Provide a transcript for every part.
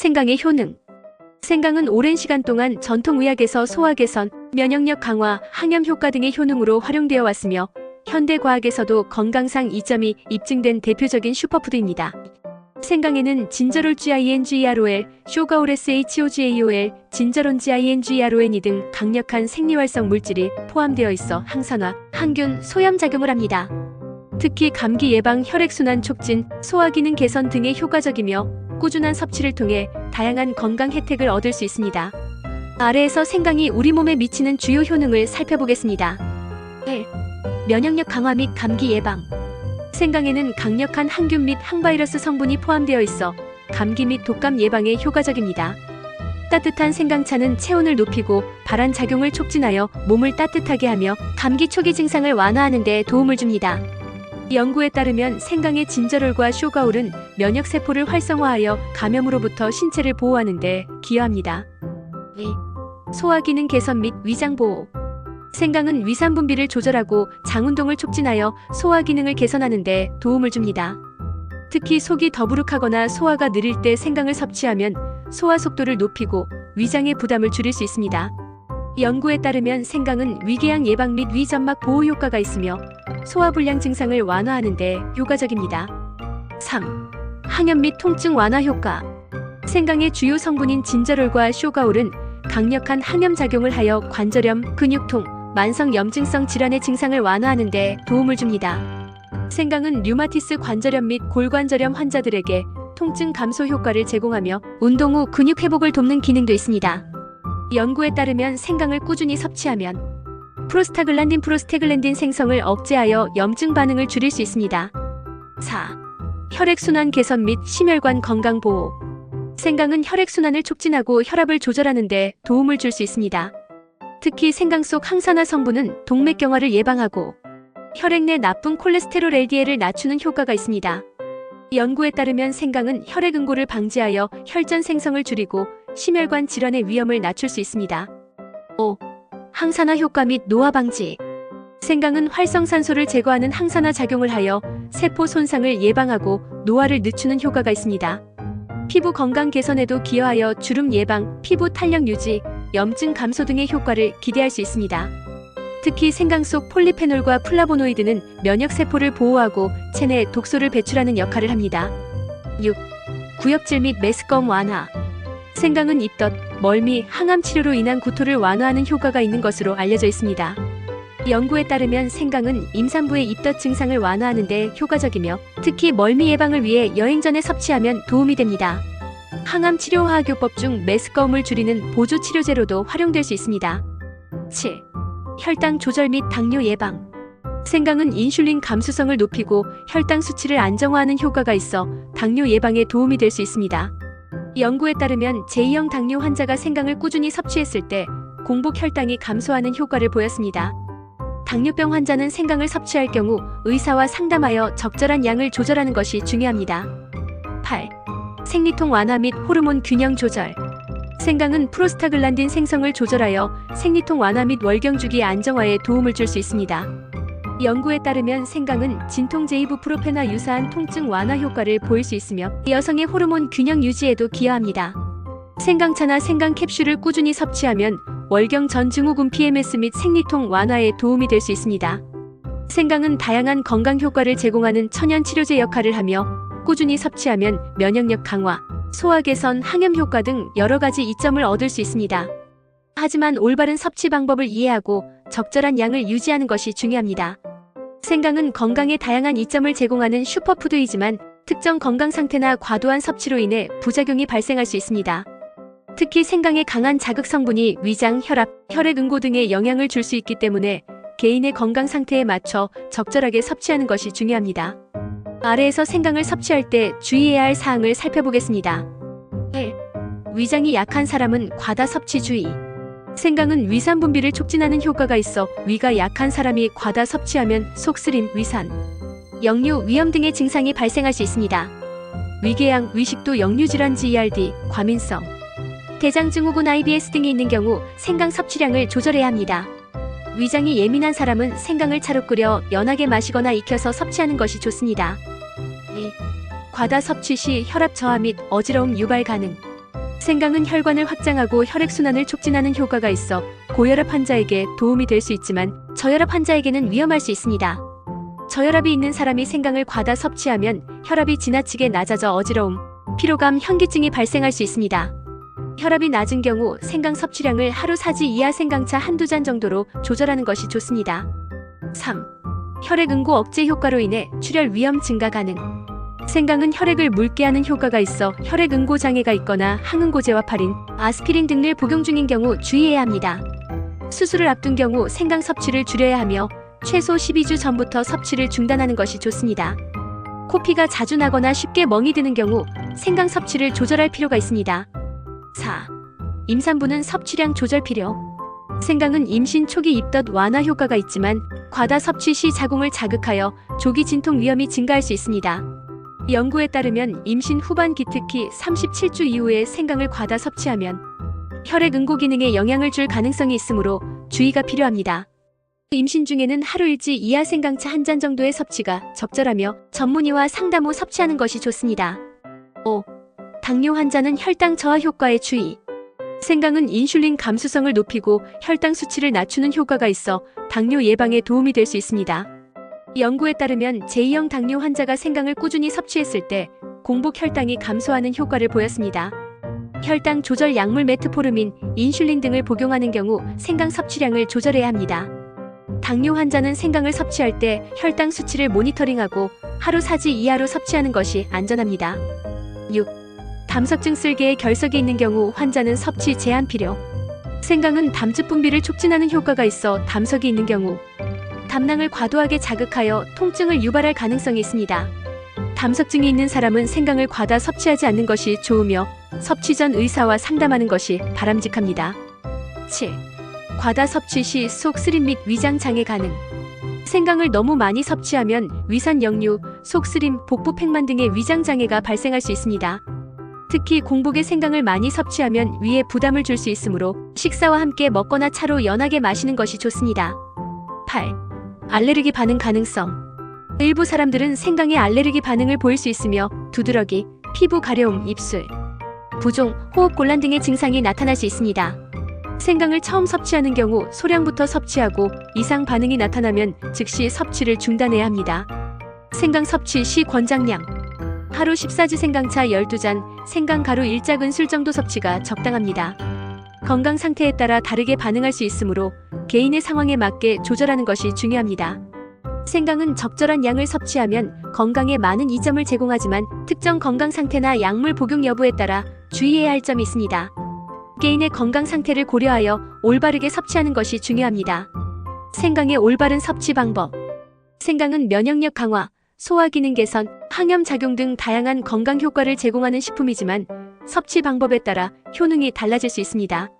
생강의 효능. 생강은 오랜 시간 동안 전통의학에서 소화 개선, 면역력 강화, 항염 효과 등의 효능으로 활용되어 왔으며 현대 과학에서도 건강상 이점이 입증된 대표적인 슈퍼푸드입니다. 생강에는 진저롤 GINGEROL, 쇼가올 SHOGAOL, 진저론 GINGERON이 등 강력한 생리활성 물질이 포함되어 있어 항산화, 항균, 소염 작용을 합니다. 특히 감기 예방, 혈액순환 촉진, 소화기능 개선 등에 효과적이며 꾸준한 섭취를 통해 다양한 건강 혜택을 얻을 수 있습니다. 아래에서 생강이 우리 몸에 미치는 주요 효능을 살펴보겠습니다. 1. 면역력 강화 및 감기 예방. 생강에는 강력한 항균 및 항바이러스 성분이 포함되어 있어 감기 및 독감 예방에 효과적입니다. 따뜻한 생강차는 체온을 높이고 발한 작용을 촉진하여 몸을 따뜻하게 하며 감기 초기 증상을 완화하는 데 도움을 줍니다. 연구에 따르면 생강의 진저롤과 쇼가올은 면역 세포를 활성화하여 감염으로부터 신체를 보호하는 데 기여합니다. 2. 소화 기능 개선 및 위장 보호. 생강은 위산 분비를 조절하고 장 운동을 촉진하여 소화 기능을 개선하는 데 도움을 줍니다. 특히 속이 더부룩하거나 소화가 느릴 때 생강을 섭취하면 소화 속도를 높이고 위장의 부담을 줄일 수 있습니다. 연구에 따르면 생강은 위궤양 예방 및 위점막 보호 효과가 있으며 소화불량 증상을 완화하는 데 효과적입니다. 3. 항염 및 통증 완화 효과. 생강의 주요 성분인 진저롤과 쇼가올은 강력한 항염 작용을 하여 관절염, 근육통, 만성 염증성 질환의 증상을 완화하는 데 도움을 줍니다. 생강은 류마티스 관절염 및 골관절염 환자들에게 통증 감소 효과를 제공하며 운동 후 근육 회복을 돕는 기능도 있습니다. 연구에 따르면 생강을 꾸준히 섭취하면 프로스타글란딘 프로스테글란딘 생성을 억제하여 염증 반응을 줄일 수 있습니다. 4. 혈액순환 개선 및 심혈관 건강 보호. 생강은 혈액순환을 촉진하고 혈압을 조절하는 데 도움을 줄 수 있습니다. 특히 생강 속 항산화 성분은 동맥경화를 예방하고 혈액 내 나쁜 콜레스테롤 LDL을 낮추는 효과가 있습니다. 연구에 따르면 생강은 혈액 응고를 방지하여 혈전 생성을 줄이고 심혈관 질환의 위험을 낮출 수 있습니다. 5. 항산화 효과 및 노화 방지. 생강은 활성산소를 제거하는 항산화 작용을 하여 세포 손상을 예방하고 노화를 늦추는 효과가 있습니다. 피부 건강 개선에도 기여하여 주름 예방, 피부 탄력 유지, 염증 감소 등의 효과를 기대할 수 있습니다. 특히 생강 속 폴리페놀과 플라보노이드는 면역 세포를 보호하고 체내 독소를 배출하는 역할을 합니다. 6. 구역질 및 메스꺼움 완화. 생강은 입덧, 멀미, 항암 치료로 인한 구토를 완화하는 효과가 있는 것으로 알려져 있습니다. 연구에 따르면 생강은 임산부의 입덧 증상을 완화하는 데 효과적이며 특히 멀미 예방을 위해 여행 전에 섭취하면 도움이 됩니다. 항암 치료 화학요법 중 메스꺼움을 줄이는 보조 치료제로도 활용될 수 있습니다. 7. 혈당 조절 및 당뇨 예방. 생강은 인슐린 감수성을 높이고 혈당 수치를 안정화하는 효과가 있어 당뇨 예방에 도움이 될 수 있습니다. 연구에 따르면 제2형 당뇨 환자가 생강을 꾸준히 섭취했을 때 공복 혈당이 감소하는 효과를 보였습니다. 당뇨병 환자는 생강을 섭취할 경우 의사와 상담하여 적절한 양을 조절하는 것이 중요합니다. 8. 생리통 완화 및 호르몬 균형 조절. 생강은 프로스타글란딘 생성을 조절하여 생리통 완화 및 월경주기 안정화에 도움을 줄 수 있습니다. 연구에 따르면 생강은 진통 제이부프로페나 유사한 통증 완화 효과를 보일 수 있으며 여성의 호르몬 균형 유지에도 기여합니다. 생강차나 생강 캡슐을 꾸준히 섭취하면 월경 전 증후군 PMS 및 생리통 완화에 도움이 될 수 있습니다. 생강은 다양한 건강 효과를 제공하는 천연 치료제 역할을 하며 꾸준히 섭취하면 면역력 강화, 소화 개선, 항염 효과 등 여러 가지 이점을 얻을 수 있습니다. 하지만 올바른 섭취 방법을 이해하고 적절한 양을 유지하는 것이 중요합니다. 생강은 건강에 다양한 이점을 제공하는 슈퍼푸드이지만 특정 건강 상태나 과도한 섭취로 인해 부작용이 발생할 수 있습니다. 특히 생강의 강한 자극 성분이 위장, 혈압, 혈액 응고 등에 영향을 줄 수 있기 때문에 개인의 건강 상태에 맞춰 적절하게 섭취하는 것이 중요합니다. 아래에서 생강을 섭취할 때 주의해야 할 사항을 살펴보겠습니다. 1. 위장이 약한 사람은 과다 섭취 주의. 생강은 위산 분비를 촉진하는 효과가 있어 위가 약한 사람이 과다 섭취하면 속쓰림, 위산, 역류, 위염 등의 증상이 발생할 수 있습니다. 위궤양, 위식도 역류질환 GERD, 과민성, 대장증후군 IBS 등이 있는 경우 생강 섭취량을 조절해야 합니다. 위장이 예민한 사람은 생강을 차로 끓여 연하게 마시거나 익혀서 섭취하는 것이 좋습니다. 2. 과다 섭취 시 혈압 저하 및 어지러움 유발 가능. 생강은 혈관을 확장하고 혈액순환을 촉진하는 효과가 있어 고혈압 환자에게 도움이 될 수 있지만 저혈압 환자에게는 위험할 수 있습니다. 저혈압이 있는 사람이 생강을 과다 섭취하면 혈압이 지나치게 낮아져 어지러움, 피로감, 현기증이 발생할 수 있습니다. 혈압이 낮은 경우 생강 섭취량을 하루 사지 이하 생강차 한두 잔 정도로 조절하는 것이 좋습니다. 3. 혈액 응고 억제 효과로 인해 출혈 위험 증가 가능. 생강은 혈액을 묽게 하는 효과가 있어 혈액 응고 장애가 있거나 항응고제와 파린, 아스피린 등을 복용 중인 경우 주의해야 합니다. 수술을 앞둔 경우 생강 섭취를 줄여야 하며 최소 12주 전부터 섭취를 중단하는 것이 좋습니다. 코피가 자주 나거나 쉽게 멍이 드는 경우 생강 섭취를 조절할 필요가 있습니다. 4. 임산부는 섭취량 조절 필요. 생강은 임신 초기 입덧 완화 효과가 있지만 과다 섭취 시 자궁을 자극하여 조기 진통 위험이 증가할 수 있습니다. 연구에 따르면 임신 후반기 특히 37주 이후에 생강을 과다 섭취하면 혈액 응고 기능에 영향을 줄 가능성이 있으므로 주의가 필요합니다. 임신 중에는 하루 일지 이하 생강차 한 잔 정도의 섭취가 적절하며 전문의와 상담 후 섭취하는 것이 좋습니다. 5. 당뇨 환자는 혈당 저하 효과에 주의. 생강은 인슐린 감수성을 높이고 혈당 수치를 낮추는 효과가 있어 당뇨 예방에 도움이 될 수 있습니다. 연구에 따르면 제2형 당뇨 환자가 생강을 꾸준히 섭취했을 때 공복 혈당이 감소하는 효과를 보였습니다. 혈당 조절 약물 메트포르민, 인슐린 등을 복용하는 경우 생강 섭취량을 조절해야 합니다. 당뇨 환자는 생강을 섭취할 때 혈당 수치를 모니터링하고 하루 사지 이하로 섭취하는 것이 안전합니다. 6. 담석증 쓸개에 결석이 있는 경우 환자는 섭취 제한 필요. 생강은 담즙 분비를 촉진하는 효과가 있어 담석이 있는 경우 담낭을 과도하게 자극하여 통증을 유발할 가능성이 있습니다. 담석증이 있는 사람은 생강을 과다 섭취하지 않는 것이 좋으며 섭취 전 의사와 상담하는 것이 바람직합니다. 7. 과다 섭취 시 속 쓰림 및 위장 장애 가능. 생강을 너무 많이 섭취하면 위산 역류, 속 쓰림, 복부 팽만 등의 위장 장애가 발생할 수 있습니다. 특히 공복에 생강을 많이 섭취하면 위에 부담을 줄 수 있으므로 식사와 함께 먹거나 차로 연하게 마시는 것이 좋습니다. 8. 알레르기 반응 가능성. 일부 사람들은 생강에 알레르기 반응을 보일 수 있으며 두드러기, 피부 가려움, 입술, 부종, 호흡 곤란 등의 증상이 나타날 수 있습니다. 생강을 처음 섭취하는 경우 소량부터 섭취하고 이상 반응이 나타나면 즉시 섭취를 중단해야 합니다. 생강 섭취 시 권장량. 하루 14주 생강차 12잔, 생강 가루 1작은 정도 섭취가 적당합니다. 건강 상태에 따라 다르게 반응할 수 있으므로 개인의 상황에 맞게 조절하는 것이 중요합니다. 생강은 적절한 양을 섭취하면 건강에 많은 이점을 제공하지만 특정 건강 상태나 약물 복용 여부에 따라 주의해야 할 점이 있습니다. 개인의 건강 상태를 고려하여 올바르게 섭취하는 것이 중요합니다. 생강의 올바른 섭취 방법. 생강은 면역력 강화, 소화 기능 개선, 항염 작용 등 다양한 건강 효과를 제공하는 식품이지만 섭취 방법에 따라 효능이 달라질 수 있습니다.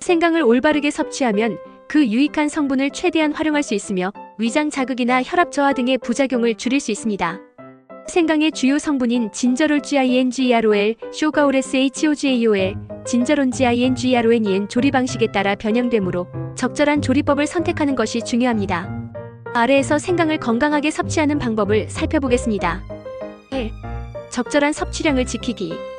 생강을 올바르게 섭취하면 그 유익한 성분을 최대한 활용할 수 있으며 위장 자극이나 혈압 저하 등의 부작용을 줄일 수 있습니다. 생강의 주요 성분인 진저롤GINGEROL, 쇼가오레스 HOGAOL, 진저론GINGERONEN 조리 방식에 따라 변형되므로 적절한 조리법을 선택하는 것이 중요합니다. 아래에서 생강을 건강하게 섭취하는 방법을 살펴보겠습니다. 1. 적절한 섭취량을 지키기.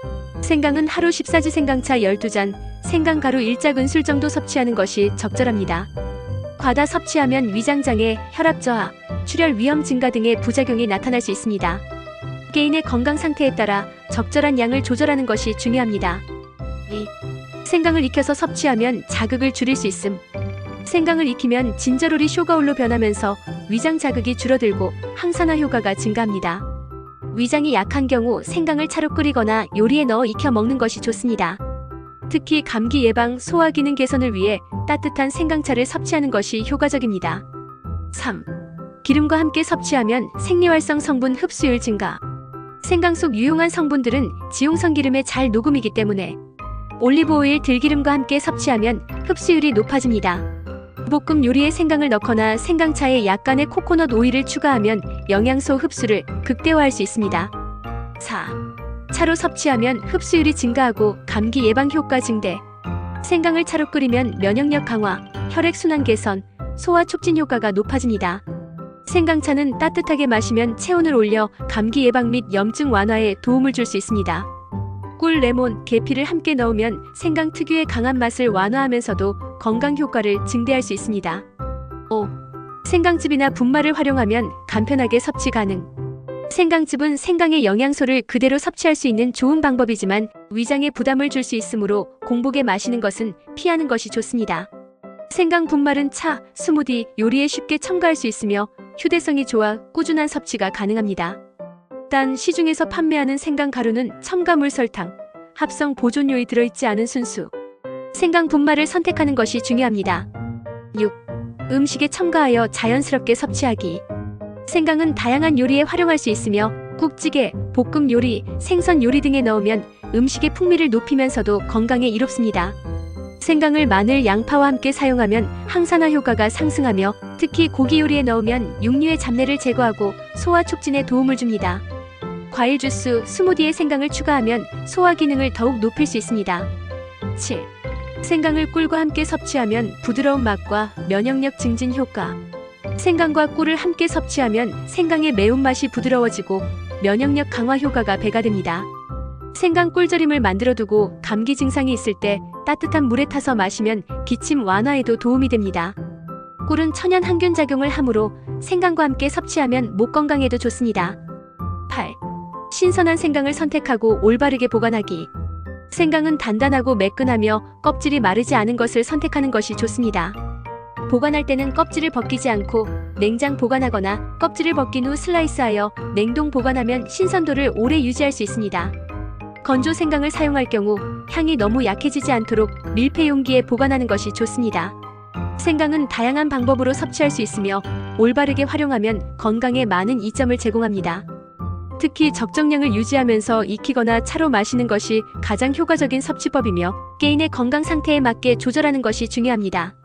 생강은 하루 14주 생강차 12잔, 생강가루 1작은 술 정도 섭취하는 것이 적절합니다. 과다 섭취하면 위장장애, 혈압 저하, 출혈 위험 증가 등의 부작용이 나타날 수 있습니다. 개인의 건강 상태에 따라 적절한 양을 조절하는 것이 중요합니다. 2. 생강을 익혀서 섭취하면 자극을 줄일 수 있음. 생강을 익히면 진저롤이 쇼가올로 변하면서 위장 자극이 줄어들고 항산화 효과가 증가합니다. 위장이 약한 경우 생강을 차로 끓이거나 요리에 넣어 익혀 먹는 것이 좋습니다. 특히 감기 예방, 소화 기능 개선을 위해 따뜻한 생강차를 섭취하는 것이 효과적입니다. 3. 기름과 함께 섭취하면 생리활성 성분 흡수율 증가. 생강 속 유용한 성분들은 지용성 기름에 잘 녹음이기 때문에 올리브 오일, 들기름과 함께 섭취하면 흡수율이 높아집니다. 볶음 요리에 생강을 넣거나 생강차에 약간의 코코넛 오일을 추가하면 영양소 흡수를 극대화할 수 있습니다. 4. 차로 섭취하면 흡수율이 증가하고 감기 예방 효과 증대. 생강을 차로 끓이면 면역력 강화, 혈액 순환 개선, 소화 촉진 효과가 높아집니다. 생강차는 따뜻하게 마시면 체온을 올려 감기 예방 및 염증 완화에 도움을 줄 수 있습니다. 꿀, 레몬, 계피를 함께 넣으면 생강 특유의 강한 맛을 완화하면서도 건강 효과를 증대할 수 있습니다. 5. 생강즙이나 분말을 활용하면 간편하게 섭취 가능. 생강즙은 생강의 영양소를 그대로 섭취할 수 있는 좋은 방법이지만 위장에 부담을 줄 수 있으므로 공복에 마시는 것은 피하는 것이 좋습니다. 생강 분말은 차, 스무디, 요리에 쉽게 첨가할 수 있으며 휴대성이 좋아 꾸준한 섭취가 가능합니다. 단 시중에서 판매하는 생강 가루는 첨가물 설탕, 합성 보존료이 들어있지 않은 순수. 생강 분말을 선택하는 것이 중요합니다. 6. 음식에 첨가하여 자연스럽게 섭취하기. 생강은 다양한 요리에 활용할 수 있으며 국찌개, 볶음 요리, 생선 요리 등에 넣으면 음식의 풍미를 높이면서도 건강에 이롭습니다. 생강을 마늘, 양파와 함께 사용하면 항산화 효과가 상승하며 특히 고기 요리에 넣으면 육류의 잡내를 제거하고 소화 촉진에 도움을 줍니다. 과일 주스, 스무디에 생강을 추가하면 소화 기능을 더욱 높일 수 있습니다. 7. 생강을 꿀과 함께 섭취하면 부드러운 맛과 면역력 증진 효과. 생강과 꿀을 함께 섭취하면 생강의 매운맛이 부드러워지고 면역력 강화 효과가 배가 됩니다. 생강 꿀절임을 만들어 두고 감기 증상이 있을 때 따뜻한 물에 타서 마시면 기침 완화에도 도움이 됩니다. 꿀은 천연 항균 작용을 하므로 생강과 함께 섭취하면 목 건강에도 좋습니다. 8. 신선한 생강을 선택하고 올바르게 보관하기. 생강은 단단하고 매끈하며 껍질이 마르지 않은 것을 선택하는 것이 좋습니다. 보관할 때는 껍질을 벗기지 않고 냉장 보관하거나 껍질을 벗긴 후 슬라이스하여 냉동 보관하면 신선도를 오래 유지할 수 있습니다. 건조 생강을 사용할 경우 향이 너무 약해지지 않도록 밀폐 용기에 보관하는 것이 좋습니다. 생강은 다양한 방법으로 섭취할 수 있으며 올바르게 활용하면 건강에 많은 이점을 제공합니다. 특히 적정량을 유지하면서 익히거나 차로 마시는 것이 가장 효과적인 섭취법이며 개인의 건강 상태에 맞게 조절하는 것이 중요합니다.